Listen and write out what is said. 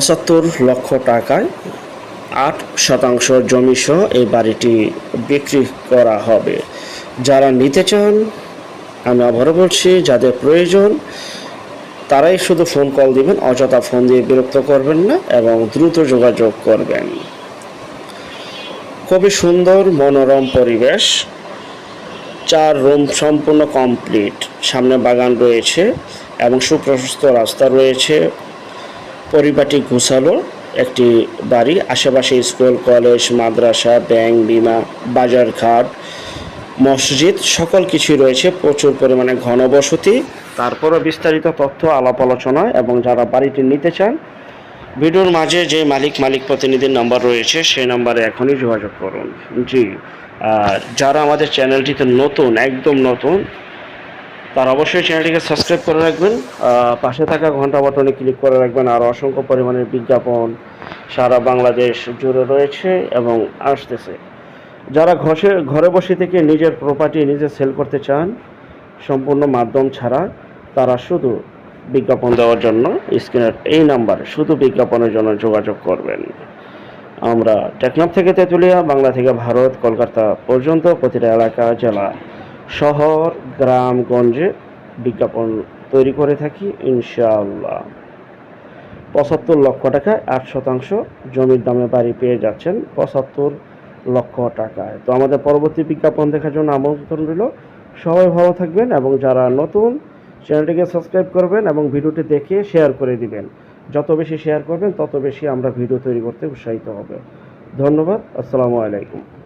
পঁচাত্তর লক্ষ টাকায় আট শতাংশ জমিসহ এই বাড়িটি বিক্রি করা হবে। যারা নিতে চান, আমি আবারও বলছি, যাদের প্রয়োজন, তারাই শুধু ফোন কল দিবেন, অযথা ফোন দিয়ে বিরক্ত করবেন না এবং দ্রুত যোগাযোগ করবেন। খুবই সুন্দর, মনোরম পরিবেশ। চার রুম সম্পূর্ণ কমপ্লিট সামনে বাগান রয়েছে এবং সুপ্রশস্ত রাস্তা রয়েছে। পরিপাটি গুছালো, একটি বাড়ি, আশেপাশে স্কুল, কলেজ, মাদ্রাসা, ব্যাংক, বিমা বাজারঘাট মসজিদ, সকল কিছুই রয়েছে, প্রচুর পরিমাণে ঘনবসতি। তারপরও বিস্তারিত তথ্য, আলাপ আলোচনা এবং যারা বাড়িটি নিতে চান, ভিডিওর মাঝে যে মালিক মালিক প্রতিনিধির নাম্বার রয়েছে, সেই নাম্বারে এখনই যোগাযোগ করুন। জি, আর যারা আমাদের চ্যানেলটিতে নতুন, একদম নতুন তারা অবশ্যই চ্যানেলটিকে সাবস্ক্রাইব করে রাখবেন পাশে থাকা ঘণ্টা বাটনে ক্লিক করে রাখবেন, আর অসংখ্য পরিমাণের বিজ্ঞাপন সারা বাংলাদেশ জুড়ে রয়েছে এবং আসতেছে। যারা ঘষে, ঘরে বসে থেকে নিজের প্রপার্টি নিজে সেল করতে চান, সম্পূর্ণ মাধ্যম ছাড়া তারা শুধু বিজ্ঞাপন দেওয়ার জন্য স্ক্রিনের এই নাম্বারে শুধু বিজ্ঞাপনের জন্য যোগাযোগ করবেন। আমরা টেকনাফ থেকে তেঁতুলিয়া, বাংলা থেকে ভারত, কলকাতা পর্যন্ত প্রতিটা এলাকা, জেলা শহর গ্রামগঞ্জে বিজ্ঞাপন তৈরি করে থাকি, ইনশাআল্লাহ। পঁচাত্তর লক্ষ টাকায় আট শতাংশ জমির দামে বাড়ি পেয়ে যাচ্ছেন পঁচাত্তর লক্ষ টাকায়। তো আমাদের পরবর্তী বিজ্ঞাপন দেখার জন্য আমন্ত্রণ রইল। সবাই ভালো থাকবেন এবং যারা নতুন চ্যানেলটিকে সাবস্ক্রাইব করবেন এবং ভিডিওটি দেখে শেয়ার করে দিবেন। যত বেশি শেয়ার করবেন, তত বেশি আমরা ভিডিও তৈরি করতে উৎসাহিত হবে। ধন্যবাদ, আসসালামু আলাইকুম।